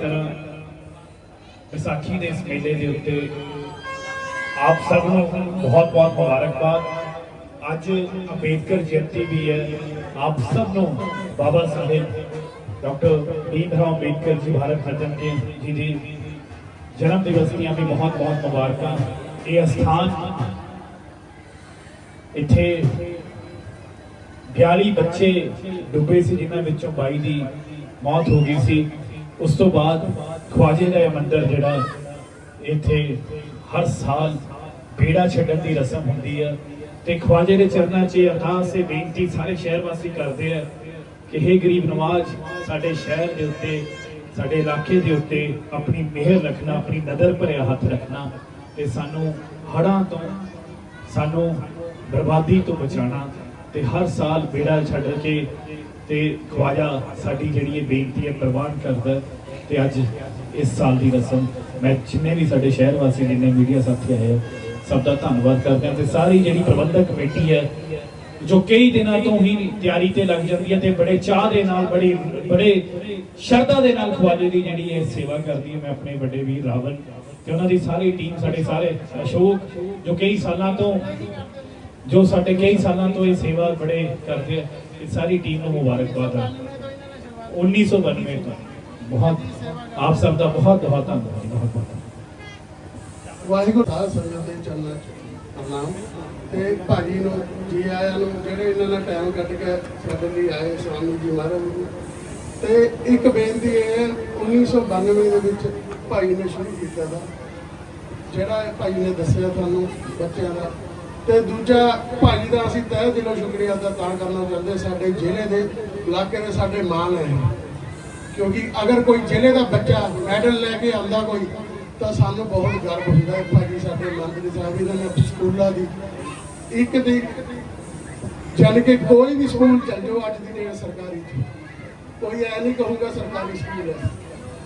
ਤਰ੍ਹਾਂ ਵਿਸਾਖੀ ਦੇ ਇਸ ਮੇਲੇ ਦੇ ਉੱਤੇ ਆਪ ਸਭ ਨੂੰ ਬਹੁਤ ਬਹੁਤ ਮੁਬਾਰਕਬਾਦ। ਅੱਜ ਅੰਬੇਦਕਰ ਜਯੰਤੀ ਵੀ ਹੈ। ਆਪ ਸਭ ਨੂੰ ਬਾਬਾ ਸਾਹਿਬ ਡਾਕਟਰ ਭੀਮ ਰਾਓ ਅੰਬੇਦਕਰ ਜੀ ਭਾਰਤ ਰਤਨ ਜੀ ਦੀ ਜਨਮ ਦਿਵਸ ਦੀਆਂ ਵੀ ਬਹੁਤ ਬਹੁਤ ਮੁਬਾਰਕਾਂ। ਇਹ ਅਸਥਾਨ ਇੱਥੇ 42 ਬੱਚੇ ਡੁੱਬੇ ਸੀ, ਜਿਨ੍ਹਾਂ ਵਿੱਚੋਂ 22 ਦੀ ਮੌਤ ਹੋ ਗਈ ਸੀ। ਉਸ ਤੋਂ ਬਾਅਦ ਖਵਾਜੇ ਦਾ ਇਹ ਮੰਦਿਰ ਜਿਹੜਾ ਇੱਥੇ ਹਰ ਸਾਲ ਬੇੜਾ ਛੱਡਣ ਦੀ ਰਸਮ ਹੁੰਦੀ ਹੈ ਤੇ ਖਵਾਜੇ ਦੇ ਚਰਨਾਂ 'ਚ ਇਹ ਅਰਦਾਸ ਤੇ ਬੇਨਤੀ ਸਾਰੇ ਸ਼ਹਿਰ ਵਾਸੀ ਕਰਦੇ ਆ ਕਿ हे ਗਰੀਬ ਨਵਾਜ, ਸਾਡੇ ਸ਼ਹਿਰ ਦੇ ਉੱਤੇ, ਸਾਡੇ ਇਲਾਕੇ ਦੇ ਉੱਤੇ ਆਪਣੀ ਮਿਹਰ ਰੱਖਣਾ, ਆਪਣੀ ਨਦਰ ਭਰਿਆ ਹੱਥ ਰੱਖਣਾ ਤੇ ਸਾਨੂੰ ਹੜ੍ਹਾਂ ਤੋਂ, ਸਾਨੂੰ ਬਰਬਾਦੀ ਤੋਂ ਬਚਾਉਣਾ ਤੇ ਹਰ ਸਾਲ ਬੇੜਾ ਛੱਡ ਕੇ ਤੇ ਖਵਾਜਾ ਸਾਡੀ ਜਿਹੜੀ ਇਹ ਬੇਨਤੀ ਹੈ ਪ੍ਰਵਾਨ ਕਰਦਾ। ਤੇ ਅੱਜ ਇਸ ਸਾਲ ਦੀ ਰਸਮ ਮੈਂ ਜਿੰਨੇ ਵੀ ਸਾਡੇ ਸ਼ਹਿਰ ਵਾਸੀ ਜਿੰਨੇ ਮੀਡੀਆ ਸਾਥੀ ਆਏ ਸਭ ਦਾ ਧੰਨਵਾਦ ਕਰਦੇ ਹਾਂ ਤੇ ਸਾਰੀ ਜਿਹੜੀ ਪ੍ਰਬੰਧਕ ਕਮੇਟੀ ਹੈ, ਜੋ ਕਈ ਦਿਨਾਂ ਤੋਂ ਹੀ ਤਿਆਰੀ ਤੇ ਲੱਗ ਜਾਂਦੀ ਹੈ ਤੇ ਬੜੇ ਚਾਹ ਦੇ ਨਾਲ, ਬੜੀ, ਬੜੇ ਸ਼ਰਧਾ ਦੇ ਨਾਲ ਖਵਾਜੇ ਦੀ ਜਿਹੜੀ ਇਹ ਸੇਵਾ ਕਰਦੀ ਹੈ, ਮੈਂ ਆਪਣੇ ਵੱਡੇ ਵੀਰ ਰਾਵਣ ਤੇ ਉਹਨਾਂ ਦੀ ਸਾਰੀ ਟੀਮ ਸਾਡੇ ਸਾਰੇ ਅਸ਼ੋਕ, ਜੋ ਕਈ ਸਾਲਾਂ ਤੋਂ, ਜੋ ਸਾਡੇ ਕਈ ਸਾਲਾਂ ਤੋਂ ਇਹ ਸੇਵਾ ਬੜੇ ਕਰਦੇ ਆ ਇਹ ਸਾਰੀ ਟੀਮ ਨੂੰ ਮੁਬਾਰਕਬਾਦ ਆ। 1992 ਤੋਂ। ਬਹੁਤ ਆਪ ਸਭ ਦਾ ਬਹੁਤ ਬਹੁਤ ਧੰਨਵਾਦ ਬਹੁਤ ਬਹੁਤ ਵਾਹਿਗੁਰੂ ਸਾਹਿਬ ਸੰਗਤ ਦੇ ਚਰਨਾਂ ਪ੍ਰਣਾਮ ਤੇ ਭਾਜੀ ਨੂੰ, ਜੀ ਆਇਆਂ ਨੂੰ, ਜਿਹੜੇ ਇਹਨਾਂ ਨੇ ਟਾਈਮ ਕੱਢ ਕੇ ਸਾਡੇ ਲਈ ਆਏ, ਸਵਾਮੀ ਜੀ ਮਹਾਰਾਜ ਜੀ। ਤੇ ਇੱਕ ਬੇਨਤੀ ਹੈ 1992 ਦੇ ਵਿੱਚ ਭਾਈ ਨੇ ਸ਼ੁਰੂ ਕੀਤਾ ਦਾ, ਜਿਹੜਾ ਭਾਈ ਨੇ ਦੱਸਿਆ ਤੁਹਾਨੂੰ ਬੱਚਿਆਂ ਦਾ। ਤੇ ਦੂਜਾ, ਭਾਜੀ ਦਾ ਅਸੀਂ ਤਹਿ ਦਿਲੋਂ ਸ਼ੁਕਰੀਆ ਅਦਾ ਤਾਂ ਕਰਨਾ ਚਾਹੁੰਦੇ, ਸਾਡੇ ਜ਼ਿਲ੍ਹੇ ਦੇ, ਇਲਾਕੇ ਦੇ ਸਾਡੇ ਮਾਨ ਹੈ। ਕਿਉਂਕਿ ਅਗਰ ਕੋਈ ਜ਼ਿਲ੍ਹੇ ਦਾ ਬੱਚਾ ਮੈਡਲ ਲੈ ਕੇ ਆਉਂਦਾ ਕੋਈ, ਤਾਂ ਸਾਨੂੰ ਬਹੁਤ ਗਰਵ ਹੁੰਦਾ ਹੈ ਭਾਜੀ ਸਾਡੇ ਮੰਤਰੀ ਸਾਹਿਬ ਇਹਨਾਂ ਨੇ ਸਕੂਲਾਂ ਦੀ। ਇੱਕ ਦੀ ਚੱਲ ਕੇ ਕੋਈ ਵੀ ਸਕੂਲ ਚੱਲ ਜਾਓ, ਅੱਜ ਦੀ ਡੇਟ ਸਰਕਾਰੀ ਕੋਈ ਐ ਨਹੀਂ ਕਹੂਗਾ ਸਰਕਾਰੀ ਸਕੂਲ ਹੈ।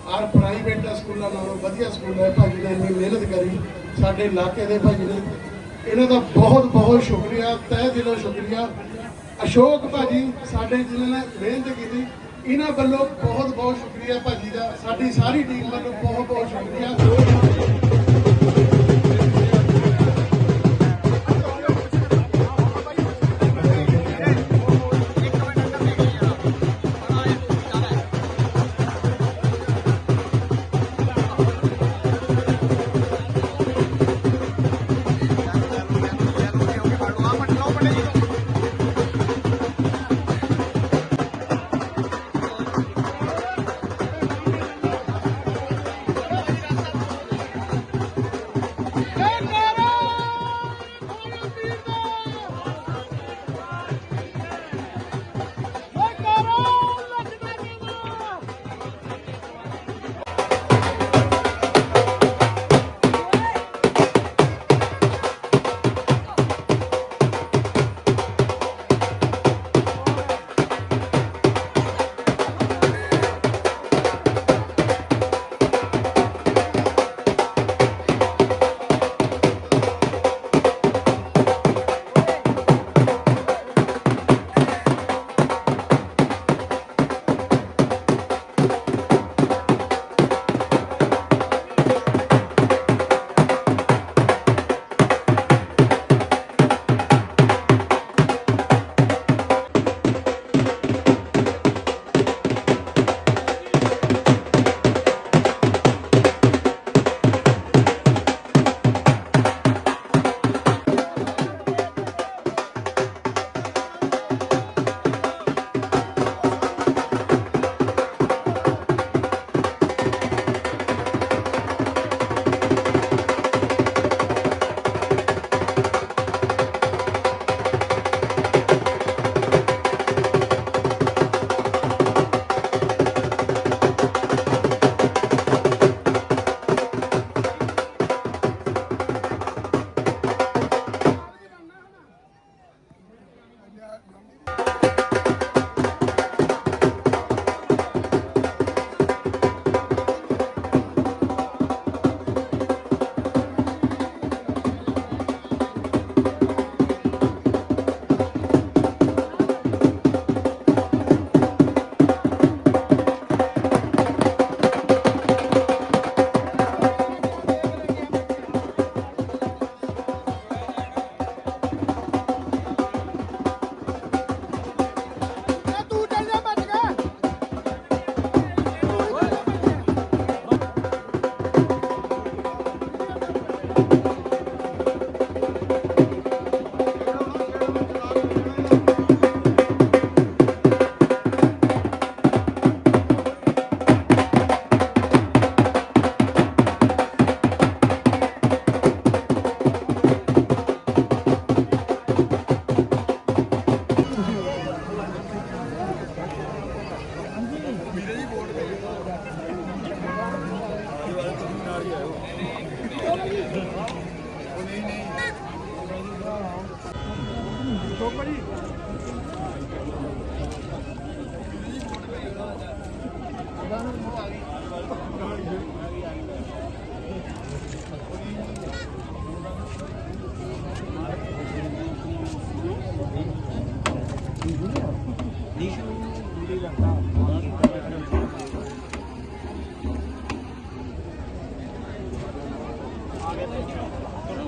ਆਰ ਪ੍ਰਾਈਵੇਟ ਸਕੂਲਾਂ ਨਾਲੋਂ ਵਧੀਆ ਸਕੂਲ ਹੈ ਭਾਜੀ ਨੇ ਇੰਨੀ ਮਿਹਨਤ ਕਰੀ, ਸਾਡੇ ਇਲਾਕੇ ਦੇ ਭਾਜੀ ਨੇ। ਇਹਨਾਂ ਦਾ ਬਹੁਤ ਬਹੁਤ ਸ਼ੁਕਰੀਆ, ਤਹਿ ਦਿਲੋਂ ਸ਼ੁਕਰੀਆ। ਅਸ਼ੋਕ ਭਾਜੀ, ਸਾਡੇ ਜਿਨ੍ਹਾਂ ਨੇ ਮਿਹਨਤ ਕੀਤੀ ਇਹਨਾਂ ਵੱਲੋਂ ਬਹੁਤ ਬਹੁਤ ਸ਼ੁਕਰੀਆ ਭਾਜੀ ਦਾ। ਸਾਡੀ ਸਾਰੀ ਟੀਮ ਵੱਲੋਂ ਬਹੁਤ ਬਹੁਤ ਸ਼ੁਕਰੀਆ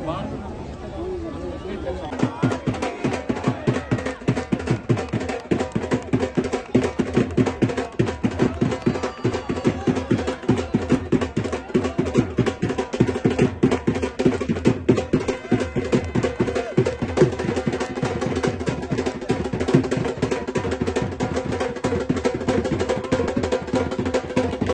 one.